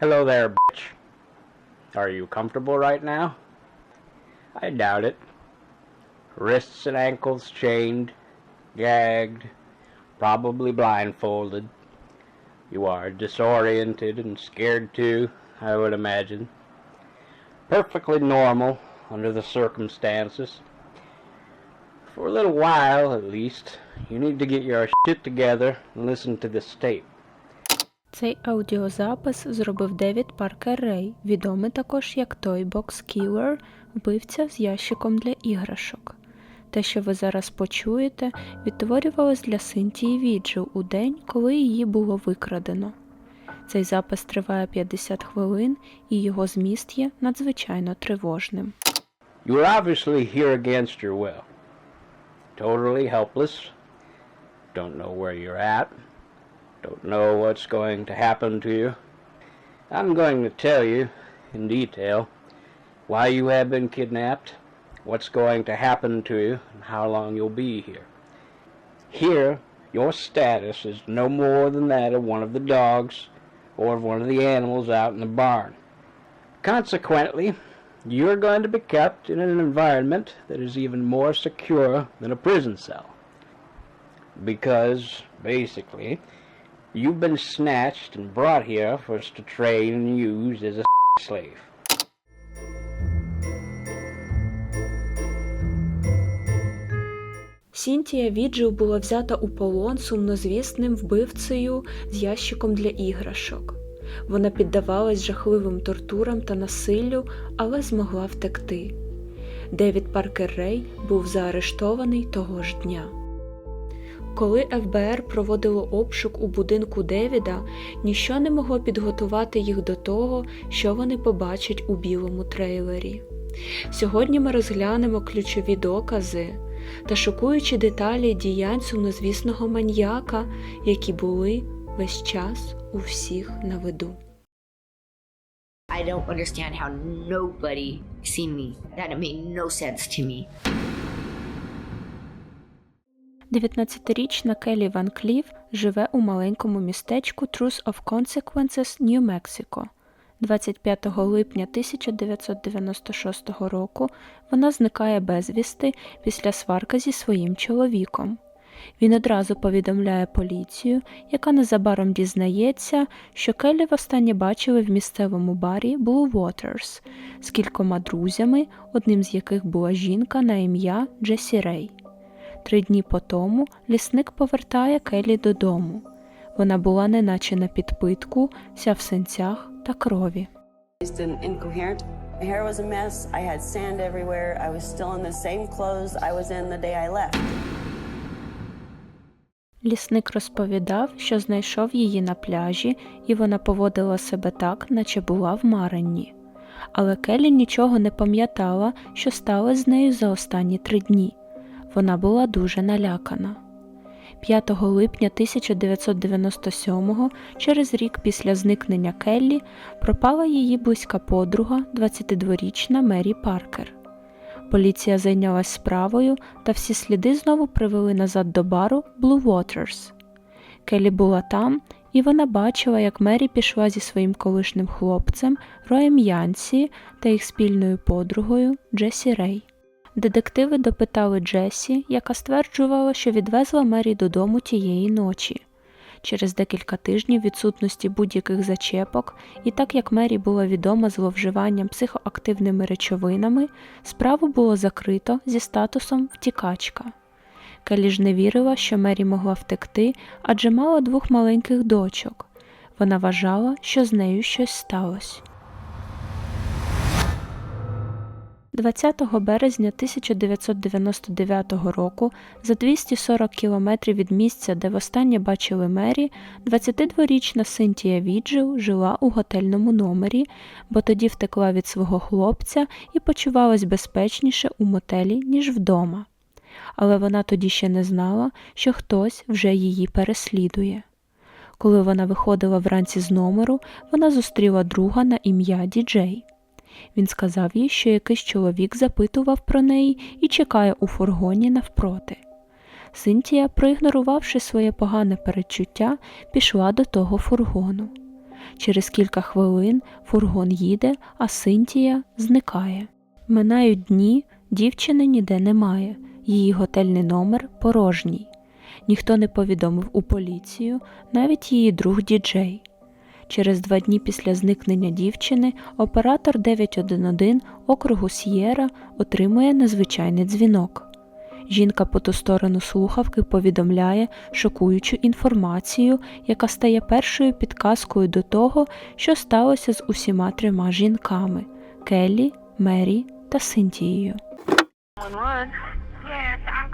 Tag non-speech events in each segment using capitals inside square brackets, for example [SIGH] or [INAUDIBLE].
Hello there, bitch. Are you comfortable right now? I doubt it. Wrists and ankles chained, gagged, probably blindfolded. You are disoriented and scared too, I would imagine. Perfectly normal under the circumstances. For a little while, at least, you need to get your shit together and listen to this tape. Цей аудіозапис зробив Девід Паркер Рей, відомий також як Box Killer, вбивця з ящиком для іграшок. Те, що ви зараз почуєте, відтворювалось для Синтії Віджил у день, коли її було викрадено. Цей запис триває 50 хвилин, і його зміст є надзвичайно тривожним. You are obviously here against your will. Totally helpless. Don't know where you're at. Don't know what's going to happen to you. I'm going to tell you, in detail, why you have been kidnapped, what's going to happen to you, and how long you'll be here. Here, your status is no more than that of one of the dogs or of one of the animals out in the barn. Consequently, you're going to be kept in an environment that is even more secure than a prison cell. Because, basically, you've been snatched and brought here for us to train and use as a [LAUGHS] slave. Сінтія Віджил була взята у полон сумнозвісним вбивцею з ящиком для іграшок. Вона піддавалась жахливим тортурам та насиллю, але змогла втекти. Девід Паркер Рей був заарештований того ж дня. Коли ФБР проводило обшук у будинку Девіда, ніщо не могло підготувати їх до того, що вони побачать у білому трейлері. Сьогодні ми розглянемо ключові докази та шокуючі деталі діянь сумнозвісного маньяка, які були весь час у всіх на виду. I don't understand how nobody seen me. That made no sense to me. 19-річна Келі Ван Кліф живе у маленькому містечку Truth of Consequences, Нью-Мексико. 25 липня 1996 року вона зникає безвісти після сварки зі своїм чоловіком. Він одразу повідомляє поліцію, яка незабаром дізнається, що Келлі востаннє бачили в місцевому барі Blue Waters з кількома друзями, одним з яких була жінка на ім'я Джесі Рей. Три дні по тому лісник повертає Келлі додому. Вона була неначе на підпитку, вся в синцях та крові. Лісник розповідав, що знайшов її на пляжі, і вона поводила себе так, наче була в Маренні. Але Келі нічого не пам'ятала, що сталося з нею за останні три дні. Вона була дуже налякана. 5 липня 1997-го, через рік після зникнення Келлі, пропала її близька подруга, 22-річна Мері Паркер. Поліція зайнялась справою, та всі сліди знову привели назад до бару Blue Waters. Келі була там, і вона бачила, як Мері пішла зі своїм колишнім хлопцем Роєм Янсі та їх спільною подругою Джесі Рей. Детективи допитали Джесі, яка стверджувала, що відвезла Мері додому тієї ночі. Через декілька тижнів відсутності будь-яких зачепок, і так як Мері була відома зловживанням психоактивними речовинами, справу було закрито зі статусом втікачка. Келі ж не вірила, що Мері могла втекти, адже мала двох маленьких дочок. Вона вважала, що з нею щось сталося. 20 березня 1999 року, за 240 кілометрів від місця, де востаннє бачили Мері, 22-річна Синтія Віджил жила у готельному номері, бо тоді втекла від свого хлопця і почувалась безпечніше у мотелі, ніж вдома. Але вона тоді ще не знала, що хтось вже її переслідує. Коли вона виходила вранці з номеру, вона зустріла друга на ім'я Діджей. Він сказав їй, що якийсь чоловік запитував про неї і чекає у фургоні навпроти. Синтія, проігнорувавши своє погане передчуття, пішла до того фургону. Через кілька хвилин фургон їде, а Синтія зникає. Минають дні, дівчини ніде немає, її готельний номер порожній. Ніхто не повідомив у поліцію, навіть її друг діджей. Через два дні після зникнення дівчини оператор 911 округу С'єра отримує незвичайний дзвінок. Жінка по ту сторону слухавки повідомляє шокуючу інформацію, яка стає першою підказкою до того, що сталося з усіма трьома жінками Келлі, Мері та Синтією.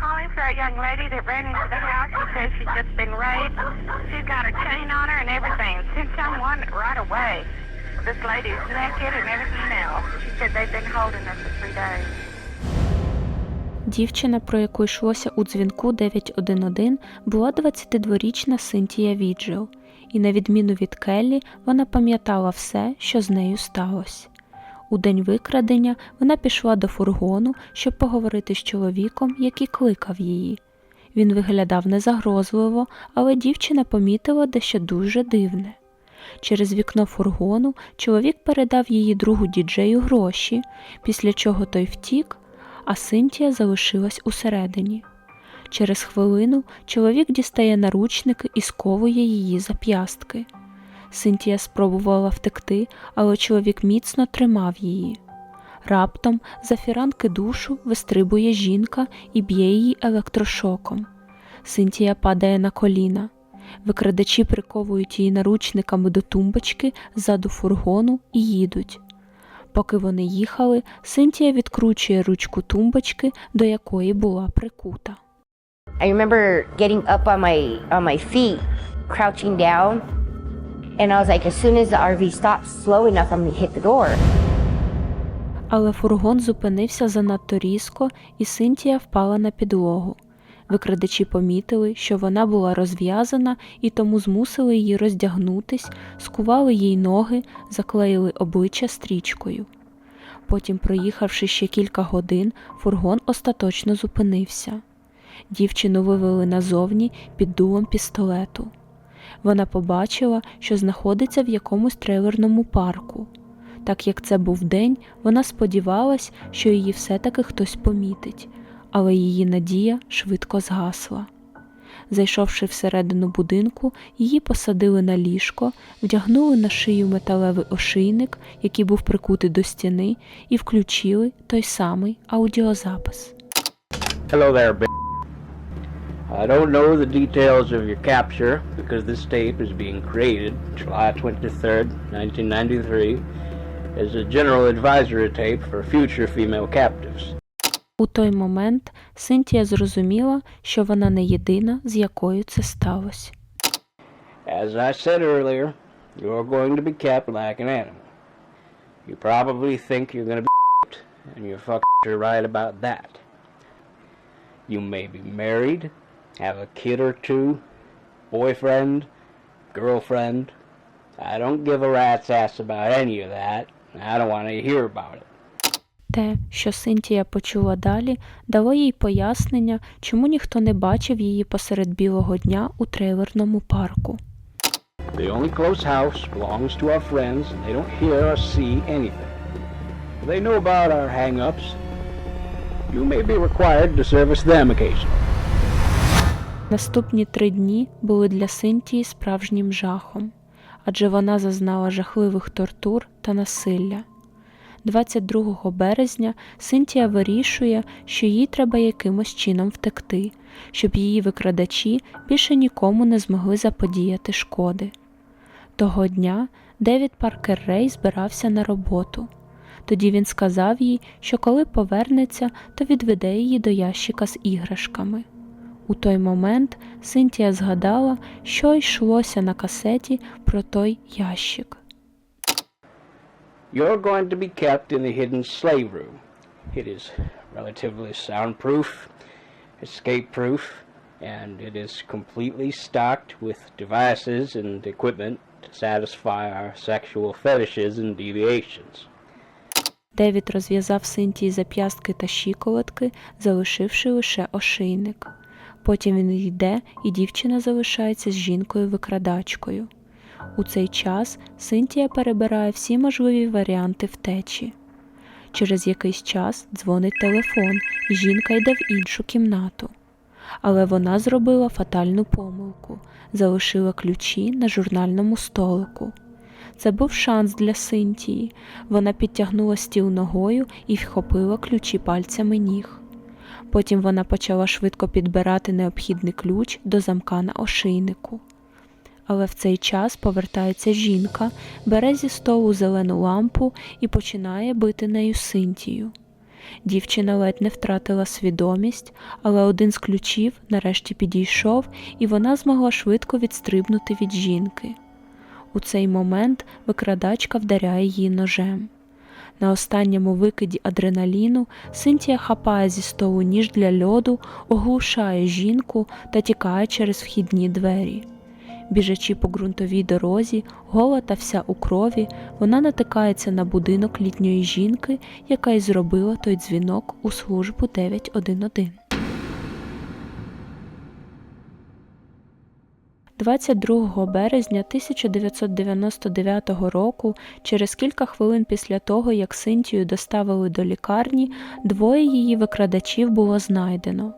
Calling for a young lady that ran into the house. She says she's just been raped. She's got a chain on her and everything. Send someone right away. This lady's naked and everything else. She said they've been holding her for three days. Дівчина, про яку йшлося у дзвінку 911, була 22-річна Синтія Віджел, і на відміну від Келлі, вона пам'ятала все, що з нею сталося. У день викрадення вона пішла до фургону, щоб поговорити з чоловіком, який кликав її. Він виглядав незагрозливо, але дівчина помітила дещо дуже дивне. Через вікно фургону чоловік передав її другу діджею гроші, після чого той втік, а Синтія залишилась усередині. Через хвилину чоловік дістає наручники і сковує її зап'ястки. Синтія спробувала втекти, але чоловік міцно тримав її. Раптом за фіранки душу вистрибує жінка і б'є її електрошоком. Синтія падає на коліна. Викрадачі приковують її наручниками до тумбочки ззаду фургону і їдуть. Поки вони їхали, Синтія відкручує ручку тумбочки, до якої була прикута. I remember getting up on my on my feet, crouching down, and I was like, as soon as the RV stops slow enough, I'm gonna hit the door. Але фургон зупинився занадто різко, і Синтія впала на підлогу. Викрадачі помітили, що вона була розв'язана, і тому змусили її роздягнутись, скували їй ноги, заклеїли обличчя стрічкою. Потім, проїхавши ще кілька годин, фургон остаточно зупинився. Дівчину вивели назовні під дулом пістолету. Вона побачила, що знаходиться в якомусь трейлерному парку. Так як це був день, вона сподівалась, що її все-таки хтось помітить, але її надія швидко згасла. Зайшовши всередину будинку, її посадили на ліжко, вдягнули на шию металевий ошийник, який був прикутий до стіни, і включили той самий аудіозапис. Hello there. I don't know the details of your capture because this tape is being created July 23rd, 1993 as a general advisory tape for future female captives. У той момент Синтія зрозуміла, що вона не єдина, з якою це сталося. As I said earlier, you're going to be kept like an animal. You probably think you're going to be [LAUGHS] and you're fucking right about that. You may be married, have a kid or two, boyfriend, girlfriend. I don't give a rat's ass about any of that. I don't want to hear about it. Те, що Синтія почула далі, дало їй пояснення, чому ніхто не бачив її посеред білого дня у трейлерному парку. The only close house belongs to our friends, and they don't hear or see anything. They know about our hang-ups. You may be required to service them occasionally. Наступні три дні були для Синтії справжнім жахом, адже вона зазнала жахливих тортур та насилля. 22 березня Синтія вирішує, що їй треба якимось чином втекти, щоб її викрадачі більше нікому не змогли заподіяти шкоди. Того дня Девід Паркер Рей збирався на роботу. Тоді він сказав їй, що коли повернеться, то відведе її до ящика з іграшками. У той момент Синтія згадала, що йшлося на касеті про той ящик. You're going to be kept in the hidden slave room. It is relatively soundproof, escape-proof, and it is completely stocked with devices and equipment to satisfy our sexual fetishes and deviations. Девід розв'язав Синтії зап'ястки та щиколотки, залишивши лише ошийник. Потім він йде, і дівчина залишається з жінкою-викрадачкою. У цей час Синтія перебирає всі можливі варіанти втечі. Через якийсь час дзвонить телефон, і жінка йде в іншу кімнату. Але вона зробила фатальну помилку, залишила ключі на журнальному столику. Це був шанс для Синтії. Вона підтягнула стіл ногою і вхопила ключі пальцями ніг. Потім вона почала швидко підбирати необхідний ключ до замка на ошийнику. Але в цей час повертається жінка, бере зі столу зелену лампу і починає бити нею Синтію. Дівчина ледь не втратила свідомість, але один з ключів нарешті підійшов, і вона змогла швидко відстрибнути від жінки. У цей момент викрадачка вдаряє її ножем. На останньому викиді адреналіну Синтія хапає зі столу ніж для льоду, оглушає жінку та тікає через вхідні двері. Біжачи по ґрунтовій дорозі, гола та вся у крові, вона натикається на будинок літньої жінки, яка й зробила той дзвінок у службу 911. 22 березня 1999 року, через кілька хвилин після того, як Синтію доставили до лікарні, двоє її викрадачів було знайдено.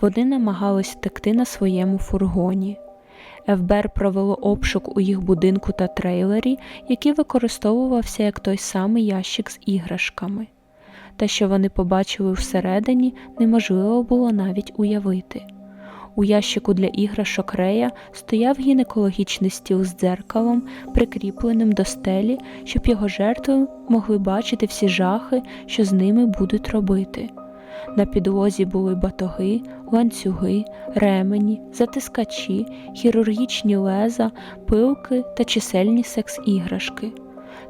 Вони намагались втекти на своєму фургоні. ФБР провело обшук у їх будинку та трейлері, який використовувався як той самий ящик з іграшками. Те, що вони побачили всередині, неможливо було навіть уявити. У ящику для іграшок Рея стояв гінекологічний стіл з дзеркалом, прикріпленим до стелі, щоб його жертви могли бачити всі жахи, що з ними будуть робити. На підлозі були батоги, ланцюги, ремені, затискачі, хірургічні леза, пилки та чисельні секс-іграшки.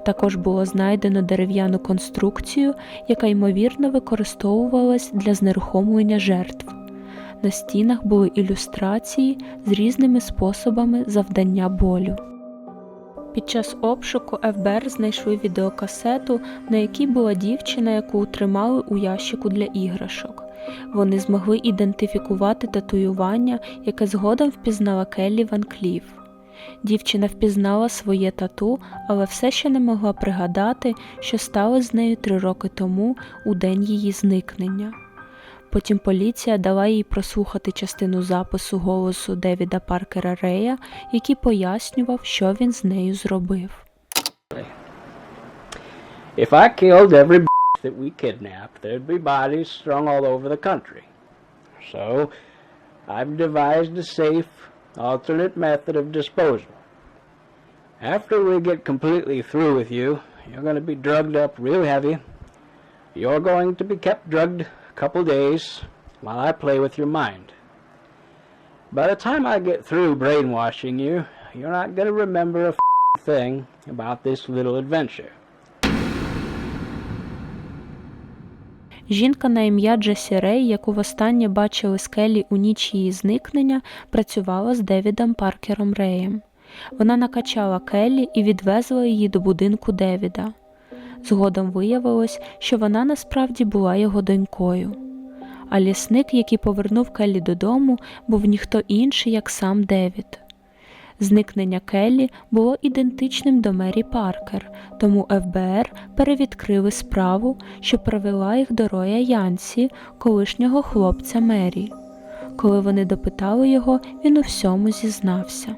Також було знайдено дерев'яну конструкцію, яка ймовірно використовувалась для знерухомлення жертв. На стінах були ілюстрації з різними способами завдання болю. Під час обшуку ФБР знайшли відеокасету, на якій була дівчина, яку тримали у ящику для іграшок. Вони змогли ідентифікувати татуювання, яке згодом впізнала Келлі Ван Кліф. Дівчина впізнала своє тату, але все ще не могла пригадати, що сталося з нею три роки тому у день її зникнення. Потім поліція дала їй прослухати частину запису голосу Девіда Паркера Рея, який пояснював, що він з нею зробив. If I killed every that we kidnapped, there'd be bodies strung all over the country. So, I've devised a safe, alternate method of disposal. After we get completely through with you, you're to be drugged up real heavy. You're going to be kept drugged couple days while I play with your mind. By the time I get through brainwashing you, you're not going to remember a thing about this little adventure. Жінка на ім'я Джесі Рей, яку востаннє бачили Скелі у ніч її зникнення, працювала з Девідом Паркером Реєм. Вона накачала Келлі і відвезла її до будинку Девіда. Згодом виявилось, що вона насправді була його донькою. А лісник, який повернув Келлі додому, був ніхто інший, як сам Девід. Зникнення Келлі було ідентичним до Мері Паркер, тому ФБР перевідкрили справу, що привела їх до Роя Янсі, колишнього хлопця Мері. Коли вони допитали його, він у всьому зізнався.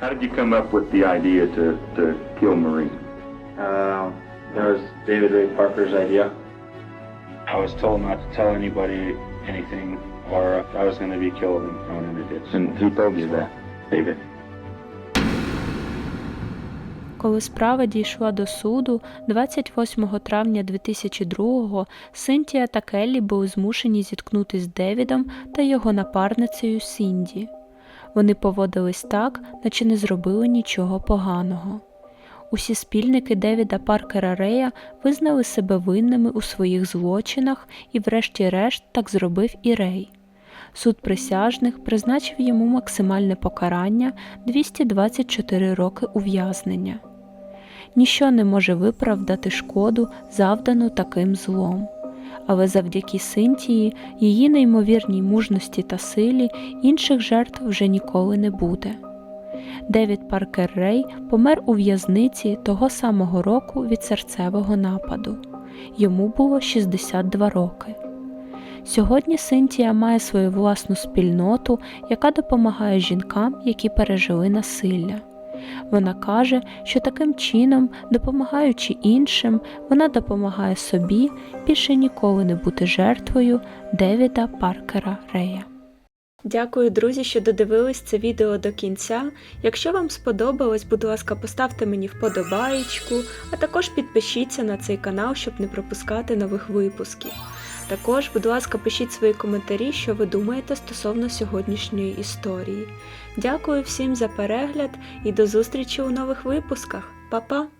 How did you come up with the idea to, to kill Marie? Uh, that was David Ray Parker's idea. I was told not to tell anybody anything, or I was going to be killed and thrown in a ditch. And who told you that, David? Коли справа дійшла до суду, 28 травня 2002-го Синтія та Келлі були змушені зіткнутися з Девідом та його напарницею Сінді. Вони поводились так, наче не зробили нічого поганого. Усі спільники Девіда Паркера Рея визнали себе винними у своїх злочинах, і, врешті-решт, так зробив і Рей. Суд присяжних призначив йому максимальне покарання 224 роки ув'язнення. Ніщо не може виправдати шкоду, завдану таким злом. Але завдяки Синтії, її неймовірній мужності та силі інших жертв вже ніколи не буде. Девід Паркер Рей помер у в'язниці того самого року від серцевого нападу. Йому було 62 роки. Сьогодні Синтія має свою власну спільноту, яка допомагає жінкам, які пережили насилля. Вона каже, що таким чином, допомагаючи іншим, вона допомагає собі більше ніколи не бути жертвою Девіда Паркера Рея. Дякую, друзі, що додивились це відео до кінця. Якщо вам сподобалось, будь ласка, поставте мені вподобаєчку, а також підпишіться на цей канал, щоб не пропускати нових випусків. Також, будь ласка, пишіть свої коментарі, що ви думаєте стосовно сьогоднішньої історії. Дякую всім за перегляд і до зустрічі у нових випусках. Па-па!